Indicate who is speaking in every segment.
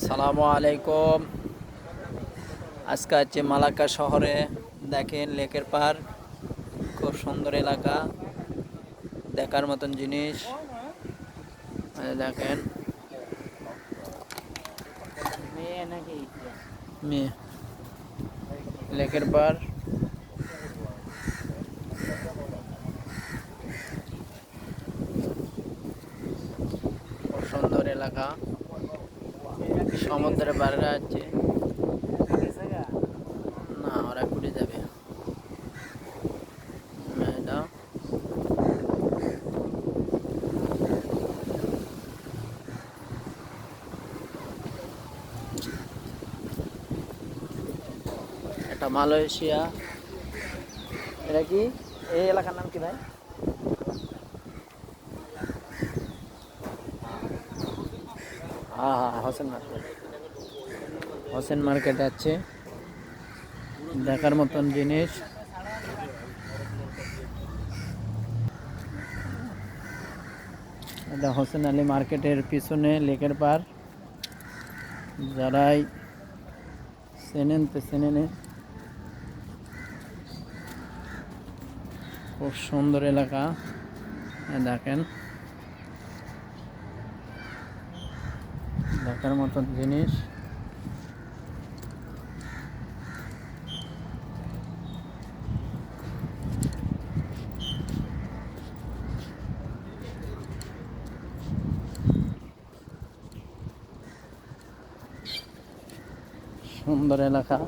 Speaker 1: আসসালামু আলাইকুম। আজকে হচ্ছে মালাক্কা শহরে দেখেন লেকের পার খুব সুন্দর এলাকা দেখার মতন জিনিস। দেখেন। মেয়ে লেকের পার খুব সুন্দর এলাকা। সমুদ্রের পাড়ে আছে। না, ওরা ঘুরে যাবে। এটা মালয়েশিয়া। এটা কি? এই এলাকার নাম কি ভাই? হ্যাঁ হ্যাঁ হোসেন মার্কেট হোসেন মার্কেট আছে। দেখার মতন জিনিস। এটা হোসেন আলী মার্কেটের পিছনে লেকের পার। যারাই চেনেন তো চেনে নেন খুব সুন্দর এলাকা। দেখেন। দেখার মতন জিনিস। সুন্দর এলাকা।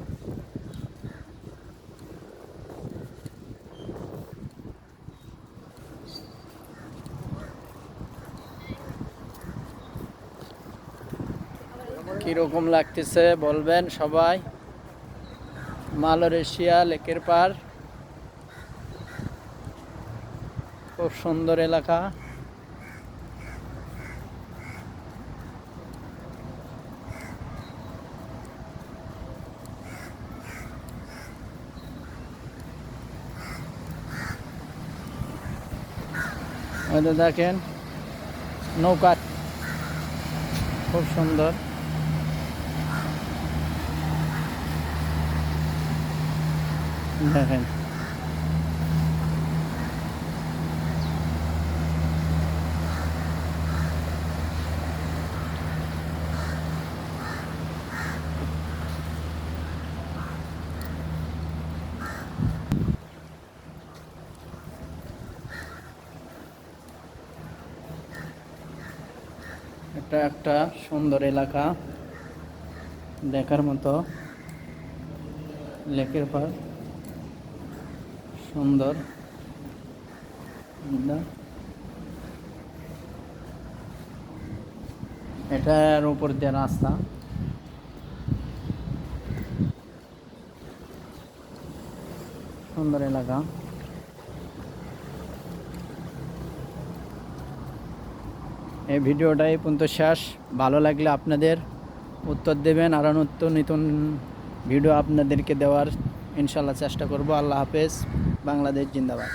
Speaker 1: কীরকম লাগতেছে বলবেন সবাই? মালয়েশিয়া লেকের পার খুব সুন্দর এলাকা। ওই দেখেন নৌকা। খুব সুন্দর। দেখেন। এটা একটা সুন্দর এলাকা। দেখার মতো লেকের পার। সুন্দর? এটার উপর দিয়ে রাস্তা। সুন্দর এলাকা। এই ভিডিওটাই পর্যন্ত শেষ। ভালো লাগলে আপনাদের উত্তর দেবেন। আর নতুন নতুন ভিডিও আপনাদেরকে দেওয়ার ইনশাল্লাহ চেষ্টা করব। আল্লাহ হাফেজ। বাংলাদেশ জিন্দাবাদ।